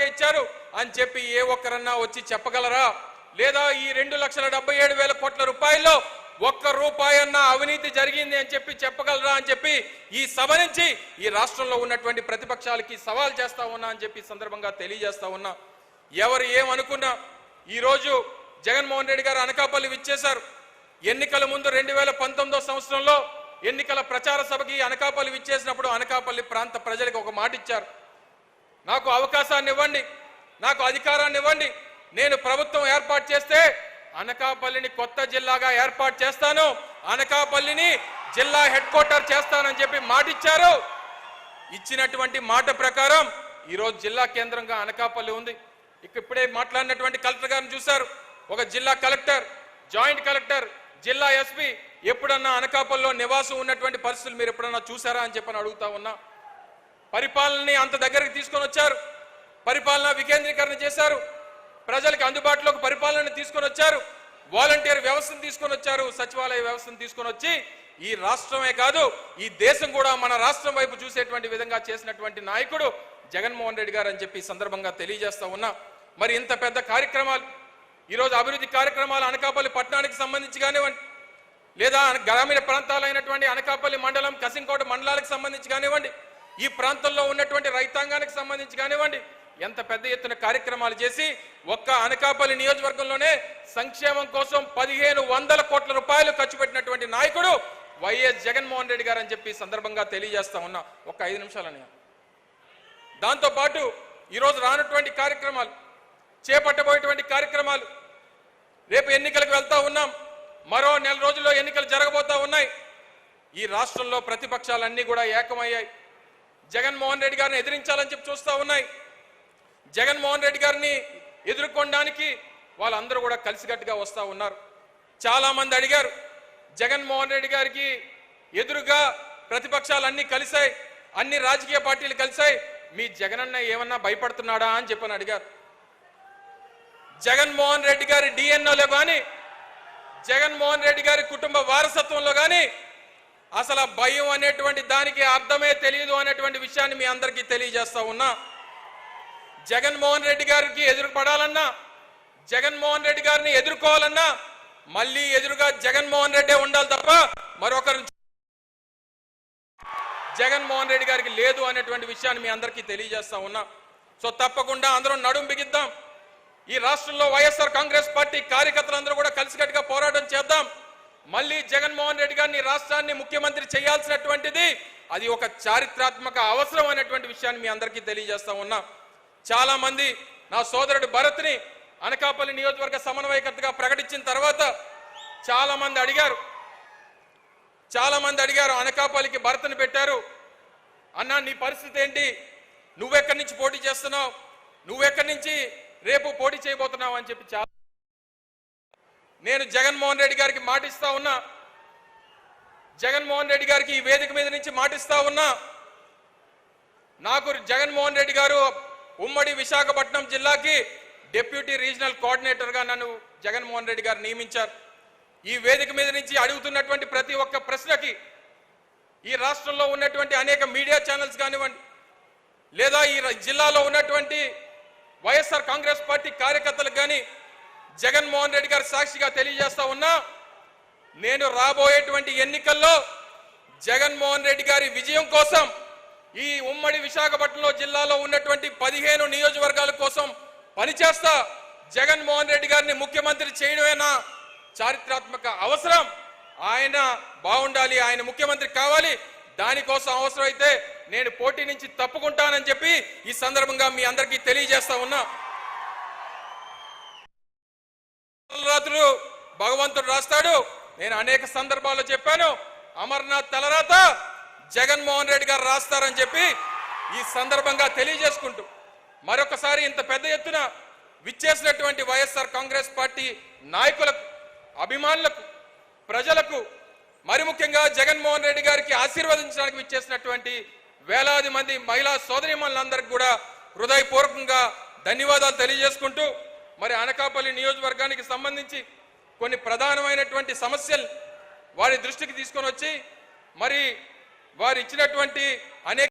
ఇచ్చారు అని చెప్పి ఏ ఒక్కరన్నా వచ్చి చెప్పగలరా? లేదా ఈ రెండు లక్షల డెబ్బై ఏడు వేల కోట్ల రూపాయల్లో ఒక్క రూపాయి అన్న అవినీతి జరిగింది అని చెప్పి చెప్పగలరా అని చెప్పి ఈ సభ నుంచి ఈ రాష్ట్రంలో ఉన్నటువంటి ప్రతిపక్షాలకి సవాల్ చేస్తా ఉన్నా అని చెప్పి సందర్భంగా తెలియజేస్తా ఉన్నా. ఎవరు ఏమనుకున్నా ఈరోజు జగన్మోహన్ రెడ్డి గారు అనకాపల్లి విచ్చేశారు. ఎన్నికల ముందు రెండు వేల పంతొమ్మిదో సంవత్సరంలో ఎన్నికల ప్రచార సభకి అనకాపల్లి విచ్చేసినప్పుడు అనకాపల్లి ప్రాంత ప్రజలకు ఒక మాట ఇచ్చారు. నాకు అవకాశాన్ని ఇవ్వండి నాకు అధికారాన్ని ఇవ్వండి నేను ప్రభుత్వం ఏర్పాటు చేస్తే అనకాపల్లిని కొత్త జిల్లాగా ఏర్పాటు చేస్తాను. అనకాపల్లిని జిల్లా హెడ్ క్వార్టర్ చేస్తానని చెప్పి మాట ఇచ్చారు ఇచ్చినటువంటి మాట ప్రకారం ఈరోజు జిల్లా కేంద్రంగా అనకాపల్లి ఉంది. ఇక ఇప్పుడే మాట్లాడినటువంటి కలెక్టర్ గారిని చూశారు. ఒక జిల్లా కలెక్టర్ జాయింట్ కలెక్టర్ జిల్లా ఎస్పీ ఎప్పుడన్నా అనకాపల్లిలో నివాసం ఉన్నటువంటి పరిస్థితులు మీరు ఎప్పుడన్నా చూసారా అని చెప్పని అడుగుతా ఉన్నా. పరిపాలనని అంత దగ్గరికి తీసుకొని వచ్చారు. పరిపాలన వికేంద్రీకరణ చేశారు. ప్రజలకు అందుబాటులోకి పరిపాలన తీసుకొని వచ్చారు. వాలంటీర్ వ్యవస్థను తీసుకొని వచ్చారు. సచివాలయ వ్యవస్థను తీసుకొని వచ్చి ఈ రాష్ట్రమే కాదు ఈ దేశం కూడా మన రాష్ట్రం వైపు చూసేటువంటి విధంగా చేసినటువంటి నాయకుడు జగన్మోహన్ రెడ్డి గారు అని చెప్పి సందర్భంగా తెలియజేస్తా ఉన్నా. మరి ఇంత పెద్ద కార్యక్రమాలు ఈరోజు అభివృద్ధి కార్యక్రమాలు అనకాపల్లి పట్టణానికి సంబంధించి కానివ్వండి లేదా గ్రామీణ ప్రాంతాలైనటువంటి అనకాపల్లి మండలం కసింకోట మండలాలకు సంబంధించి కానివ్వండి ఈ ప్రాంతంలో ఉన్నటువంటి రైతాంగానికి సంబంధించి కానివ్వండి ఎంత పెద్ద ఎత్తున కార్యక్రమాలు చేసి ఒక్క అనకాపల్లి నియోజకవర్గంలోనే సంక్షేమం కోసం పదిహేను వందల కోట్ల రూపాయలు ఖర్చు పెట్టినటువంటి నాయకుడు వైఎస్ జగన్మోహన్ రెడ్డి గారు అని చెప్పి సందర్భంగా తెలియజేస్తా ఉన్నా. ఒక ఐదు నిమిషాలని దాంతో పాటు ఈరోజు రానటువంటి కార్యక్రమాలు చేపట్టబోయేటువంటి కార్యక్రమాలు రేపు ఎన్నికలకు వెళ్తా ఉన్నాం. మరో నెల రోజుల్లో ఎన్నికలు జరగబోతా ఉన్నాయి. ఈ రాష్ట్రంలో ప్రతిపక్షాలన్నీ కూడా ఏకమయ్యాయి. జగన్మోహన్ రెడ్డి గారిని ఎదిరించాలని చెప్పి చూస్తూ ఉన్నాయి. జగన్మోహన్ రెడ్డి గారిని ఎదుర్కొనడానికి వాళ్ళందరూ కూడా కలిసికట్టుగా వస్తూ ఉన్నారు. చాలా మంది అడిగారు జగన్మోహన్ రెడ్డి గారికి ఎదురుగా ప్రతిపక్షాలు అన్నీ కలిశాయి అన్ని రాజకీయ పార్టీలు కలిశాయి మీ జగనన్న ఏమన్నా భయపడుతున్నాడా అని చెప్పని అడిగారు. జగన్మోహన్ రెడ్డి గారి డిఎన్ఓలో కానీ జగన్మోహన్ రెడ్డి గారి కుటుంబ వారసత్వంలో కానీ అసలు భయం అనేటువంటి దానికి అర్థమే తెలియదు అనేటువంటి విషయాన్ని మీ అందరికీ తెలియజేస్తా ఉన్నా. జగన్మోహన్ రెడ్డి గారికి ఎదురుపడాలన్నా జగన్మోహన్ రెడ్డి గారిని ఎదుర్కోవాలన్నా మళ్ళీ ఎదురుగా జగన్మోహన్ రెడ్డే ఉండాలి తప్ప మరొకరు జగన్మోహన్ రెడ్డి గారికి లేదు అనేటువంటి విషయాన్ని మీ అందరికీ తెలియజేస్తా ఉన్నా. సో తప్పకుండా అందరం నడుం బిగిద్దాం. ఈ రాష్ట్రంలో వైఎస్ఆర్ కాంగ్రెస్ పార్టీ కార్యకర్తలందరూ కూడా కలిసికట్టుగా పోరాటం చేద్దాం. మళ్ళీ జగన్మోహన్ రెడ్డి గారిని రాష్ట్రాన్ని ముఖ్యమంత్రి చేయాల్సినటువంటిది అది ఒక చారిత్రాత్మక అవసరం అనేటువంటి విషయాన్ని మీ అందరికీ తెలియజేస్తా ఉన్నా. చాలా మంది నా సోదరుడు భరత్ని అనకాపల్లి నియోజకవర్గ సమన్వయకర్తగా ప్రకటించిన తర్వాత చాలా మంది అడిగారు. చాలా మంది అడిగారు అనకాపల్లికి భరతను పెట్టారు. అన్నా నీ పరిస్థితి ఏంటి? నువ్వెక్కడి నుంచి పోటీ చేస్తున్నావు? నువ్వెక్కడి నుంచి రేపు పోటీ చేయబోతున్నావు? అని చెప్పి చాలా నేను జగన్మోహన్ రెడ్డి గారికి మాటిస్తా ఉన్నా జగన్మోహన్ రెడ్డి గారికి ఈ వేదిక మీద నుంచి మాటిస్తా ఉన్నా నాకు జగన్మోహన్ రెడ్డి గారు ఉమ్మడి విశాఖపట్నం జిల్లాకి డిప్యూటీ రీజనల్ కోఆర్డినేటర్గా నన్ను జగన్మోహన్ రెడ్డి గారు నియమించారు. ఈ వేదిక మీద నుంచి అడుగుతున్నటువంటి ప్రతి ఒక్క ప్రశ్నకి ఈ రాష్ట్రంలో ఉన్నటువంటి అనేక మీడియా ఛానల్స్ కానివ్వండి లేదా ఈ జిల్లాలో ఉన్నటువంటి వైఎస్ఆర్ కాంగ్రెస్ పార్టీ కార్యకర్తలకు కానీ జగన్మోహన్ రెడ్డి గారు సాక్షిగా తెలియజేస్తా ఉన్నా నేను రాబోయేటువంటి ఎన్నికల్లో జగన్మోహన్ రెడ్డి గారి విజయం కోసం ఈ ఉమ్మడి విశాఖపట్నంలో జిల్లాలో ఉన్నటువంటి పదిహేను నియోజకవర్గాల కోసం పనిచేస్తా జగన్మోహన్ రెడ్డి గారిని ముఖ్యమంత్రి చేయడమేనా చారిత్రాత్మక అవసరం? ఆయన బాగుండాలి ఆయన ముఖ్యమంత్రి కావాలి. దానికోసం అవసరమైతే నేను పోటీ నుంచి తప్పుకుంటానని చెప్పి ఈ సందర్భంగా మీ అందరికీ తెలియజేస్తా ఉన్నా. రాత్రులు భగవంతుడు రాస్తాడు. నేను అనేక సందర్భాల్లో చెప్పాను అమర్నాథ్ తలరాత జగన్మోహన్ రెడ్డి గారు రాస్తారని చెప్పి ఈ సందర్భంగా తెలియజేసుకుంటూ మరొకసారి ఇంత పెద్ద ఎత్తున విచ్చేసినటువంటి వైఎస్ఆర్ కాంగ్రెస్ పార్టీ నాయకులకు అభిమానులకు ప్రజలకు మరి ముఖ్యంగా జగన్మోహన్ రెడ్డి గారికి ఆశీర్వదించడానికి విచ్చేసినటువంటి వేలాది మంది మహిళా సోదరిమణులందరికీ కూడా హృదయపూర్వకంగా ధన్యవాదాలు తెలియజేసుకుంటూ మరి అనకాపల్లి నియోజకవర్గానికి సంబంధించి కొన్ని ప్రధానమైనటువంటి సమస్యలు వారి దృష్టికి తీసుకొని వచ్చి మరి వారు ఇచ్చినటువంటి అనేక